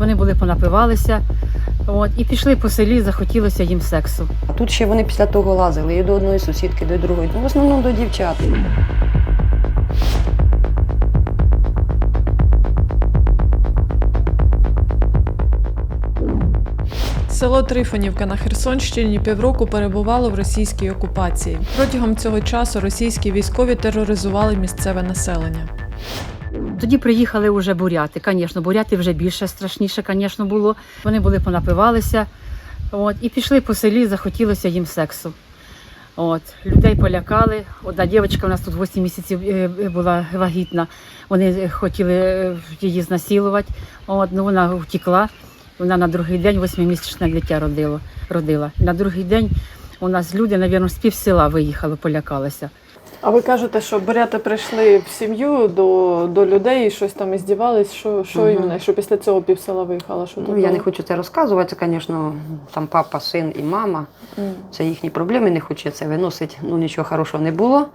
Вони були понапивалися, от, і пішли по селі, захотілося їм сексу. Тут ще вони після того лазили і до одної сусідки, до другої. Ну, в основному до дівчат. Село Трифонівка на Херсонщині півроку перебувало в російській окупації. Протягом цього часу російські військові тероризували місцеве населення. Тоді приїхали вже буряти. Звісно, буряти вже більше страшніше, звісно, було. Вони були понапивалися, от, і пішли по селі, захотілося їм сексу. От, людей полякали. Одна дівчинка у нас тут 8 місяців е, була вагітна. Вони хотіли е, її знасилувати. От, ну, вона втекла. Вона на другий день восьмимісячне дитя родила. родила. На другий день у нас люди, мабуть, з пів села виїхали, полякалися. А ви кажете, що буряти прийшли в сім'ю до, до людей і щось там іздівались? Що, що Мгм. іменно? Що після цього півсела виїхала? Що Ну, тут я не хочу це розказувати. Це, звісно, там папа, син і мама. М. Це їхні проблеми, не хочу це виносити. Ну нічого хорошого не було.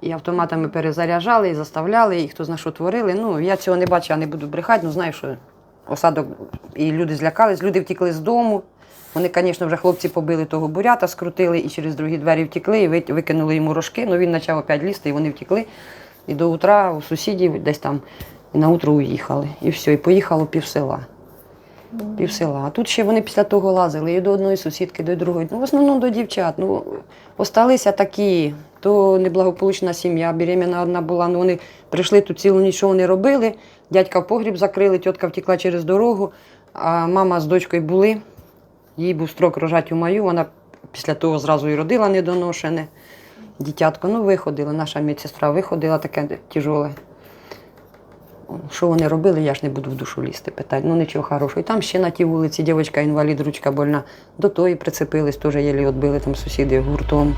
І автоматами перезаряджали, і заставляли, і хто зна що творили. Ну, я цього не бачу, я не буду брехати, ну знаю, що осадок і люди злякались, люди втікли з дому. Вони, звісно, вже хлопці побили того бурята, скрутили і через другі двері втекли, і викинули йому рожки. Ну він почав опять лізти, і вони втекли. І до утра у сусідів десь там і на утро уїхали. І все, і поїхало пів села. Пів села. А тут ще вони після того лазили і до одної сусідки, і до другої. Ну, в основному до дівчат. Ну, осталися такі, то неблагополучна сім'я, беременна одна була. Ну, вони прийшли тут цілу ніч, що вони робили. Дядька в погріб закрили, тітка втекла через дорогу, а мама з дочкою були. Їй був строк рожати у маю, вона після того зразу і родила недоношене. Дитятко, ну виходила, наша медсестра виходила таке тяжоле. Що вони робили, я ж не буду в душу лізти питати. Ну нічого хорошого. І там ще на тій вулиці дівчинка інвалід, ручка больна. До тої прицепились, теж єлі відбили там сусіди гуртом.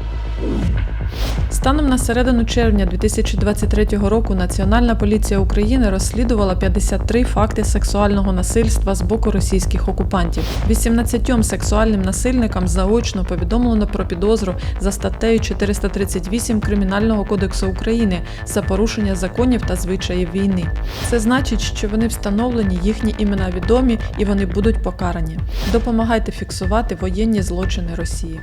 Станом на середину червня 2023 року Національна поліція України розслідувала 53 факти сексуального насильства з боку російських окупантів. 18 сексуальним насильникам заочно повідомлено про підозру за статтею 438 Кримінального кодексу України за порушення законів та звичаїв війни. Це значить, що вони встановлені, їхні імена відомі і вони будуть покарані. Допомагайте фіксувати воєнні злочини Росії.